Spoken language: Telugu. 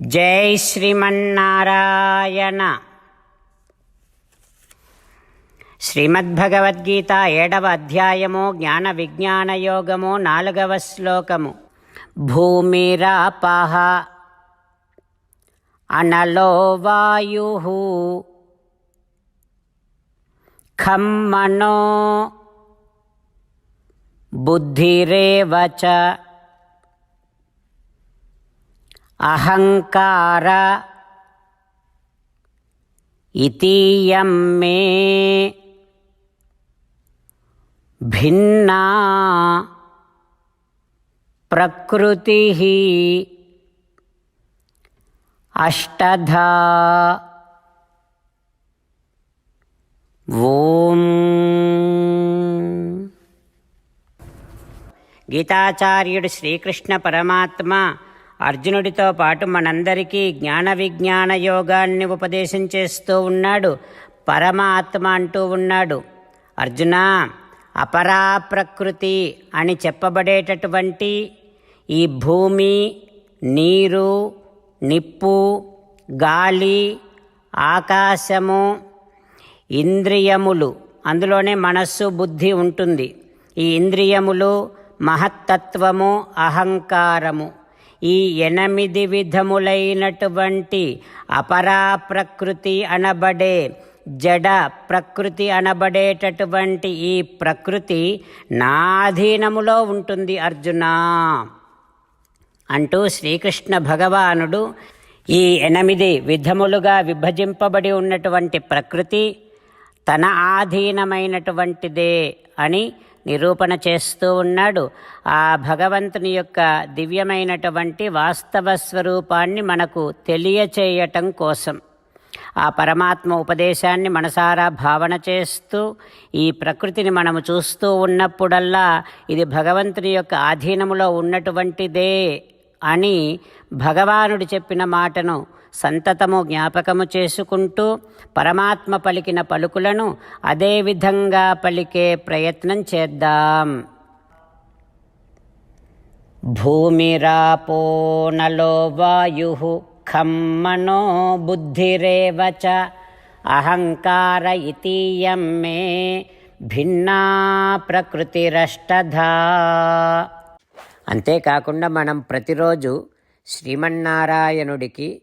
జై శ్రీమన్నారాయణ. శ్రీమద్భగవద్గీత ఏడవ అధ్యాయము జ్ఞాన విజ్ఞాన యోగము నాలుగవ శ్లోకము. భూమిరాపహ అనలో వాయు ఖమ్మనో బుద్ధిరేవ చ అహంకార ఇతీయం మే భిన్నా ప్రకృతి అష్టధా ఓం. గీతాచార్యుడు శ్రీకృష్ణ పరమాత్మ అర్జునుడితో పాటు మనందరికీ జ్ఞాన విజ్ఞాన యోగాన్ని ఉపదేశం చేస్తూ ఉన్నాడు. పరమాత్మ అంటూ ఉన్నాడు. అర్జున అపరా ప్రకృతి అని చెప్పబడేటటువంటి ఈ భూమి నీరు నిప్పు గాలి ఆకాశము ఇంద్రియములు అందులోనే మనస్సు బుద్ధి ఉంటుంది. ఈ ఇంద్రియములు మహత్తత్వము అహంకారము. ఈ ఎనిమిది విధములైనటువంటి అపరా ప్రకృతి అనబడే జడ ప్రకృతి అనబడేటటువంటి ఈ ప్రకృతి నాధీనములో ఉంటుంది అర్జున. అంటూ శ్రీకృష్ణ భగవానుడు ఈ ఎనిమిది విధములుగా విభజింపబడి ఉన్నటువంటి ప్రకృతి తన ఆధీనమైనటువంటిదే అని నిరూపణ చేస్తూ ఉన్నాడు. ఆ భగవంతుని యొక్క దివ్యమైనటువంటి వాస్తవ స్వరూపాన్ని మనకు తెలియచేయటం కోసం. ఆ పరమాత్మ ఉపదేశాన్ని మనసారా భావన చేస్తూ ఈ ప్రకృతిని మనము చూస్తూ ఉన్నప్పుడల్లా ఇది భగవంతుని యొక్క ఆధీనములో ఉన్నటువంటిదే అని భగవానుడు చెప్పిన మాటను సంతతము జ్ఞాపకము చేసుకుంటూ పరమాత్మ పలికిన పలుకులను అదేవిధంగా పలికే ప్రయత్నం చేద్దాం. భూమిరాపో నలో వాయు ఖమ్మనో బుద్ధిరేవ చ అహంకార ఇతీయం మే భిన్నా ప్రకృతిరష్టధా. అంతేకాకుండా మనం ప్రతిరోజు శ్రీమన్నారాయణుడికి